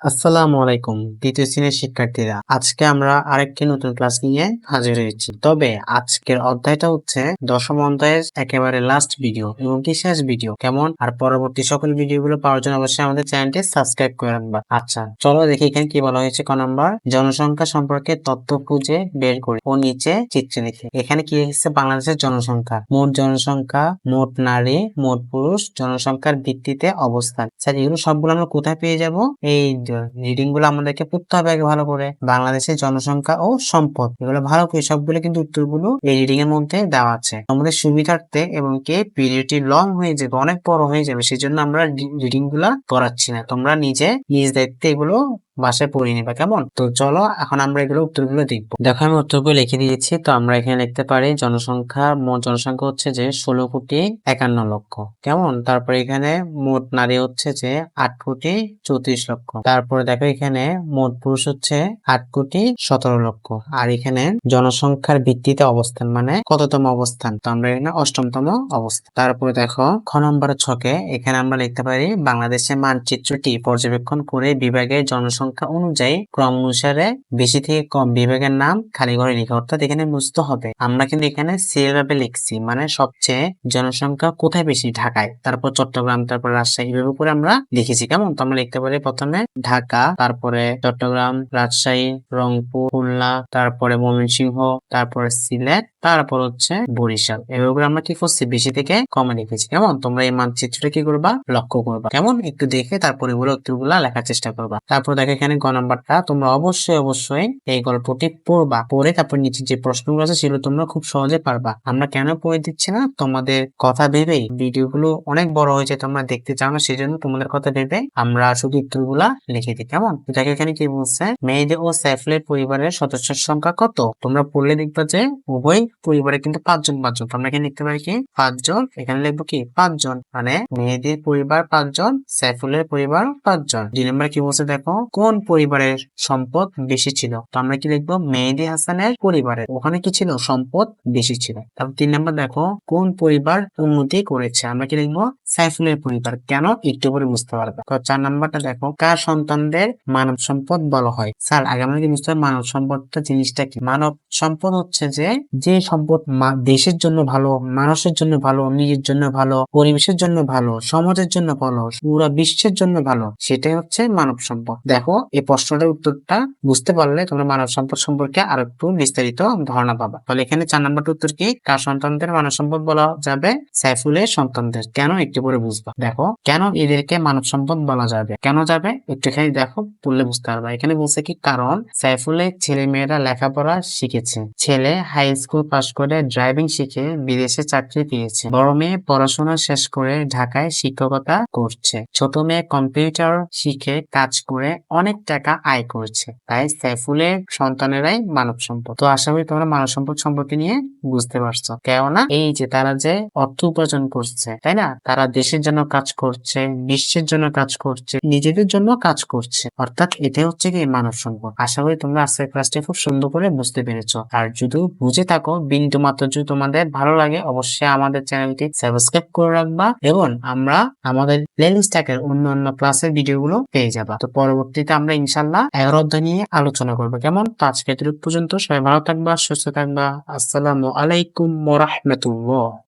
আসসালামু আলাইকুম, দ্বিতীয় শ্রেণির শিক্ষার্থীরা। আজকে আমরা আরেকটি নতুন ক্লাস নিয়ে হাজির হয়েছি। তবে আজকের অধ্যায়টা হচ্ছে দশম অধ্যায়ের একেবারে লাস্ট ভিডিও এবং কি শেষ ভিডিও কেমন? আর পরবর্তী সকল ভিডিওগুলো পাওয়ার জন্য অবশ্যই আমাদের চ্যানেলটি সাবস্ক্রাইব করে রাখবা। আচ্ছা চলো দেখি এখানে কি বলা হয়েছে ক নাম্বার। জনসংখ্যা সম্পর্কে তথ্য খুঁজে বের করি ও নিচে চিত্রে লিখে। এখানে কি লিখছে বাংলাদেশের জনসংখ্যা। মোট জনসংখ্যা, মোট নারী, মোট পুরুষ, জনসংখ্যার ভিত্তিতে অবস্থান। স্যার, এগুলো সবগুলো আমরা কোথায় পেয়ে যাব? এই রিডিংগুলো আমাদেরকে পড়তে হবে আগে ভালো করে। বাংলাদেশের জনসংখ্যা ও সম্পদ, এগুলো ভালো করে সবগুলো কিন্তু উত্তরগুলো এই রিডিং এর মধ্যে দেওয়া আছে। আমাদের সুবিধার্থে এবং কে পিরিয়ডটি লং হয়ে যাবে, অনেক বড় হয়ে যাবে সেই জন্য আমরা রিডিংগুলা করাচ্ছি না। তোমরা নিজে নিজ দায়িত্বে এগুলো বাসায় পড়ে নিবা, কেমন? তো চলো, এখন আমরা এগুলো উত্তরগুলো দেখব। দেখো, আমি উত্তরগুলো লিখে দিয়েছি তো আমরা এখানে লিখতে পারি, জনসংখ্যা মোট জনসংখ্যা হচ্ছে যে ষোলো কোটি একান্ন লক্ষ। কেমন? তারপরে এখানে মোট নারী হচ্ছে যে আট কোটি চৌত্রিশ লক্ষ। তারপরে দেখো, এখানে মোট পুরুষ হচ্ছে আট কোটি সতেরো লক্ষ। আর এখানে জনসংখ্যার ভিত্তিতে অবস্থান মানে কততম অবস্থান? তো আমরা এখানে অষ্টমতম অবস্থান তারপরে দেখো, খ নম্বর ছকে এখানে আমরা লিখতে পারি, বাংলাদেশের মানচিত্রটি পর্যবেক্ষণ করে বিভাগের জনসংখ্যা সংখ্যা অনুযায়ী ক্রম অনুসারে বেশি থেকে কম বিভাগের নাম খালি ঘরে লেখা, অর্থাৎ এখানে বুঝতে হবে। আমরা কিন্তু এখানে সিরিয়াল ভাবে লিখছি মানে সবচেয়ে জনসংখ্যা কোথায় বেশি? ঢাকায়। তারপর চট্টগ্রাম, তারপর রাজশাহী, এভাবে করে আমরা লিখেছি, কেমন? তো আমরা লিখতে পারি প্রথমে ঢাকা, তারপরে চট্টগ্রাম, রাজশাহী, রংপুর, খুলনা, তারপরে ময়মনসিংহ, তারপরে সিলেট, তারপর হচ্ছে বরিশাল। এভাবে করে আমরা কি করছি? বেশি থেকে কমে লিখেছি, কেমন? তোমরা এই মানচিত্রটা কি করবা? লক্ষ্য করবা, কেমন? একটু দেখে তারপরে এগুলো উত্তরগুলা লেখার চেষ্টা করবা। তারপর দেখো এখানে গ নাম্বারটা তোমরা অবশ্যই অবশ্যই এই গল্পটি পড়বা। পড়ে তারপর নিচে যে প্রশ্নগুলো আছে সেগুলো তোমরা খুব সহজে পারবা। আমরা কেন পড়ে দিচ্ছি না? তোমাদের কথা ভেবেই ভিডিওগুলো অনেক বড় হয়েছে, তোমরা দেখতে চাও না সেই জন্য তোমাদের কথা ভেবে আমরা শুধু উত্তরগুলা লিখে দিই। কেমন? দেখো এখানে কি বলছে? মেয়েদের ও সাইফুলের পরিবারের সদস্যের সংখ্যা কত? তোমরা পড়লে দেখবা যে উভয় পরিবারে কিন্তু পাঁচজন পাঁচজন। তোমরা এখানে লিখতে পারি কি? পাঁচজন। এখানে লিখব কি? পাঁচজন। মানে মেয়েদের পরিবার পাঁচজন সাইফুলের পরিবার পাঁচজন। দুই নম্বর কি বলছে দেখো? কোন পরিবারের সম্পদ বেশি ছিল। তো আমরা কি লিখব? মেহেদি হাসানের পরিবারের ওখানে কি ছিল? সম্পদ বেশি ছিল। তারপর তিন নম্বর দেখো, কোন পরিবার উন্নতি করেছে? আমরা কি লিখব? সাইফুলের পরিবার। কেন? একটু করে বুঝতে পারবে। তো চার নাম্বারটা দেখো, কার সন্তানদের মানব সম্পদ বলা হয়? স্যার, আগে আমাদের বুঝতে মানব সম্পদটা জিনিসটা কি? মানব সম্পদ হচ্ছে যে যে সম্পদ দেশের জন্য ভালো, মানুষের জন্য ভালো, নিজের জন্য ভালো, পরিবেশের জন্য ভালো, সমাজের জন্য ভালো, পুরো বিশ্বের জন্য ভালো, সেটাই হচ্ছে মানব সম্পদ। দেখো এই প্রশ্নটার উত্তরটা বুঝতে পারলে তোমরা মানব সম্পদ সম্পর্কে আর একটু বিস্তারিত ধারণা পাবা। তাহলে এখানে চার নাম্বারটা উত্তর কি? কার সন্তানদের মানব সম্পদ বলা যাবে সাইফুলের সন্তানদের। কেন একটু করে বুঝবা? দেখো, কেন এদেরকে মানব সম্পদ বলা যাবে? কেন যাবে? একটুখানি দেখো, পড়লে বুঝতে পারবা। এখানে বলছে কি? কারণ সাইফুলের ছেলে মেয়েরা লেখাপড়া শিখেছে। ছেলে হাই স্কুল পাশ করে ড্রাইভিং শিখে বিদেশে চাকরি পেয়েছে। বড় মেয়ে পড়াশোনা শেষ করে ঢাকায় শিক্ষকতা করছে। ছোট মেয়ে কম্পিউটার শিখে কাজ করে অনেক টাকা আয় করছে। তাই সাইফুলের সন্তানেরাই মানব সম্পদ। তো আশা করি তোমরা মানব সম্পদ সম্পর্কে নিয়ে বুঝতে পারছ। কেননা এই যে তারা যে অর্থ উপার্জন করছে, তাই না? তারা দেশের জন্য কাজ করছে, বিশ্বের জন্য কাজ করছে, নিজেদের জন্য কাজ করছে। অর্থাৎ এটা হচ্ছে কি মানব সম্পদ। আশা করি তোমরা আজকের ক্লাসটি খুব সুন্দর করে বুঝতে পেরেছ। আর যদি বুঝে থাকো, বিন্দু মাত্র যদি তোমাদের ভালো লাগে, অবশ্যই আমাদের চ্যানেলটি সাবস্ক্রাইব করে রাখবা এবং আমরা আমাদের প্লেলিস্টটাকে অন্য অন্য ক্লাসের ভিডিওগুলো পেয়ে যাবা। তো পরবর্তীতে আমরা ইনশাল্লাহ অধ্যায় নিয়ে আলোচনা করব। কেমন? তো আজকে পর্যন্ত সবাই ভালো থাকবা, সুস্থ থাকবা। আসসালামু আলাইকুম ওরহমতুল্লাহ